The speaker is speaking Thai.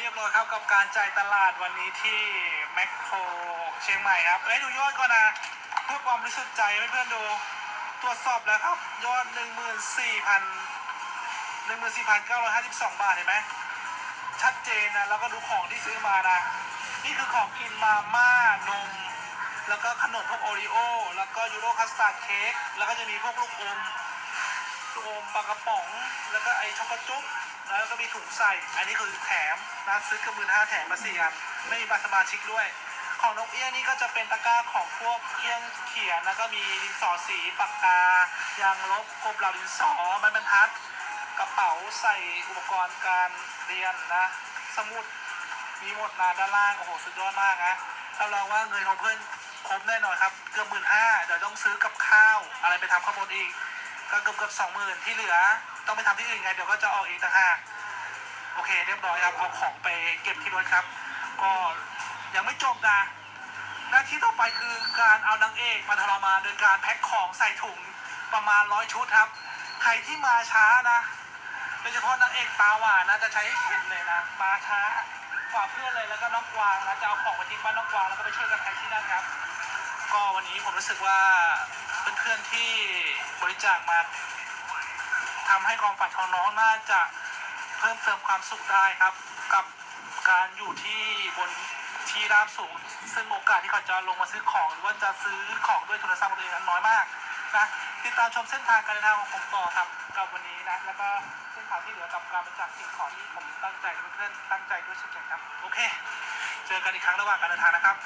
เรียบร้อยครับกับการจ่ายตลาดวันนี้ที่แมคโครเชียงใหม่ครับเอ้ยดูยอดก่อนนะเพื่อความบริสุทธิ์ใจเพื่อนๆดูตรวจสอบแล้วครับ ยอด 1 4 0 0 0 14,952 บาทเห็นไหมชัดเจนนะแล้วก็ดูของที่ซื้อมานะ นี่คือของกินมาม่านม แล้วก็ขนมพวกโอรีโอ แล้วก็ยูโรคัสตาร์ดเค้กแล้วก็จะมีพวกลูกอม ลูกอมปลากระป๋อง แล้วก็ไอช็อกโกจุ๊บแล้วก็มีถุงใส่ อันนี้คือแถมนะซื้อกือบมื่นห้าแถมมาสี่อันไม่มีบัตรสมาชิกด้วย ของนกเอี้ยนี่ก็จะเป็นตะกร้าของพวกเครื่องเขียน แล้วก็มีดินสอสีปากกายางลบกบเหล่าดินสอไม้บรรทัด กระเป๋าใส่อุปกรณ์การเรียนนะ สมุดมีหมดนะด้านล่างโอ้โหสุดยอดมากนะรับรองว่าเงินของเพื่อนครบแน่นอนครับเกือบหมื่นห้าเดี๋ยวต้องซื้อกับข้าว อะไรไปทำข้าวบนอีก ก็เกือบเกือบสองหมื่นที่เหลือ ต้องไปทำที่อื่นไงเดี๋ยวก็จะออกอีกต่างหากโอเคเรียบร้อยครับเอาของไปเก็บที่รถครับ ก็ยังไม่จบนะหน้าที่ต่อไปคือการเอานางเอกมาทรมานโดยการแพ็คของใส่ถุงประมาณร้อยชุดครับ ใครที่มาช้านะโดยเฉพาะนางเอกตาหวานนะจะใช้เห็นเลยนะมาช้ากว่าเพื่อนเลยแล้วก็น้องกวางนะจะเอาของไปทิ้งบ้านน้องกวางแล้วก็ไปช่วยกันแพ็คที่นั่นครับ ก็วันนี้ผมรู้สึกว่าเพื่อนๆที่บริจาคมาทำให้ความฝันของน้องน่าจะเพิ่มเติมความสุขได้ครับ กับการอยู่ที่บนที่ราบสูง ซึ่งโอกาสที่เขาจะลงมาซื้อของหรือว่าจะซื้อของด้วยโทรศัพท์ของตัวเองนั้นน้อยมากนะติดตามชมเส้นทางการเดินทางของผมต่อครับกับวันนี้นะแล้วก็เส้นทางที่เหลือกับการบริจาคสิ่งของที่ผมตั้งใจเพื่อนๆตั้งใจด้วยเช่นกันครับโอเค เจอกันอีกครั้งระหว่างการเดินทางนะครับ